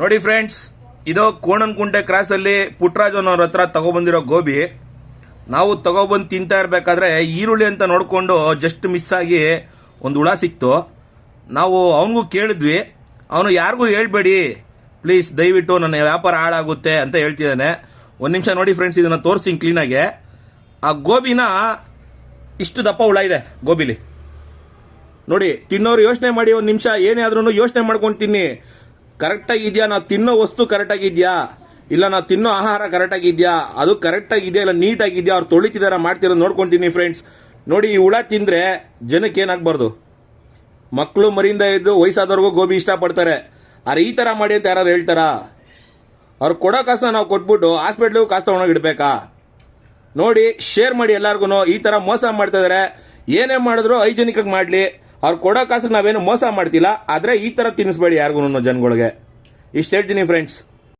ನೋಡಿ ಫ್ರೆಂಡ್ಸ್ ಇದು ಕೋಣನ್ಕುಂಟೆ ಕ್ರಾಸಲ್ಲಿ ಪುಟ್ರಾಜ್ ಅನ್ನೋರ ಹತ್ರ ತಗೊಬಂದಿರೋ ಗೋಬಿ. ನಾವು ತಗೊಬಂದು ತಿಂತಾ ಇರಬೇಕಾದ್ರೆ ಈರುಳ್ಳಿ ಅಂತ ನೋಡಿಕೊಂಡು ಜಸ್ಟ್ ಮಿಸ್ ಆಗಿ ಒಂದು ಹುಳ ಸಿಕ್ತು. ನಾವು ಅವನಿಗೂ ಕೇಳಿದ್ವಿ. ಅವನು ಯಾರಿಗೂ ಹೇಳ್ಬೇಡಿ. ಪ್ಲೀಸ್ ದಯವಿಟ್ಟು ನನ್ನ ವ್ಯಾಪಾರ ಹಾಳಾಗುತ್ತೆ ಅಂತ ಹೇಳ್ತಿದ್ದಾನೆ. ಒಂದು ನಿಮಿಷ ನೋಡಿ ಫ್ರೆಂಡ್ಸ್ ಇದನ್ನು ತೋರಿಸ್ತೀನಿ ಕ್ಲೀನಾಗೆ ಆ ಗೋಬಿನ ಇಷ್ಟು ದಪ್ಪ ಹುಳ ಇದೆ ಗೋಬಿಲಿ. ನೋಡಿ, ತಿನ್ನೋರು ಯೋಚನೆ ಮಾಡಿ ಒಂದು ನಿಮಿಷ ಏನೇ ಆದ್ರೂ ಯೋಚನೆ ಮಾಡ್ಕೊಂಡು ತಿನ್ನಿ. ಕರೆಕ್ಟಾಗಿ ಇದೆಯಾ ನಾವು ತಿನ್ನೋ ವಸ್ತು ಕರೆಕ್ಟಾಗಿದೆಯಾ? ಇಲ್ಲ ನಾವು ತಿನ್ನೋ ಆಹಾರ ಕರೆಕ್ಟಾಗಿದೆಯಾ? ಅದು ಕರೆಕ್ಟಾಗಿದೆಯಾ ಇಲ್ಲ ನೀಟಾಗಿದೆಯಾ? ಅವ್ರು ತೊಳಿತಿದಾರ ಮಾಡ್ತಿರೋ ನೋಡ್ಕೊಂತೀನಿ ಫ್ರೆಂಡ್ಸ್ ನೋಡಿ, ಈ ಹುಳ ತಿಂದರೆ ಜನಕ್ಕೆ ಏನಾಗಬಾರ್ದು? ಮಕ್ಕಳು ಮರಿಯಿಂದ ಇದ್ದು ವಯಸ್ಸಾದವ್ರಿಗೂ ಗೋಬಿ ಇಷ್ಟಪಡ್ತಾರೆ. ಆದ್ರೆ ಈ ಥರ ಮಾಡಿ ಅಂತ ಯಾರು ಹೇಳ್ತಾರಾ? ಅವ್ರು ಕೊಡೋ ಕಾಸನ್ನ ನಾವು ಕೊಟ್ಬಿಟ್ಟು ಹಾಸ್ಪಿಟ್ಲಿಗೆ ಕಾಸು ತೊಗೊಂಡೋಗಿಡ್ಬೇಕಾ ನೋಡಿ ಶೇರ್ ಮಾಡಿ ಎಲ್ಲಾರ್ಗು ಈ ತರ ಮೋಸ ಮಾಡ್ತಾ ಇದಾರೆ. ಏನೇ ಮಾಡಿದ್ರು ಹೈಜೆನಿಕ್ ಆಗಿ ಮಾಡಲಿ. ಅವ್ರು ಕೊಡೋ ಕಾಸಿಗೆ ನಾವೇನು ಮೋಸ ಮಾಡ್ತಿಲ್ಲ, ಆದರೆ ಈ ಥರ ತಿನ್ನಿಸ್ಬೇಡಿ ಯಾರಿಗೂ ಜನಗಳಿಗೆ. ಇಷ್ಟು ಹೇಳ್ತೀನಿ ಫ್ರೆಂಡ್ಸ್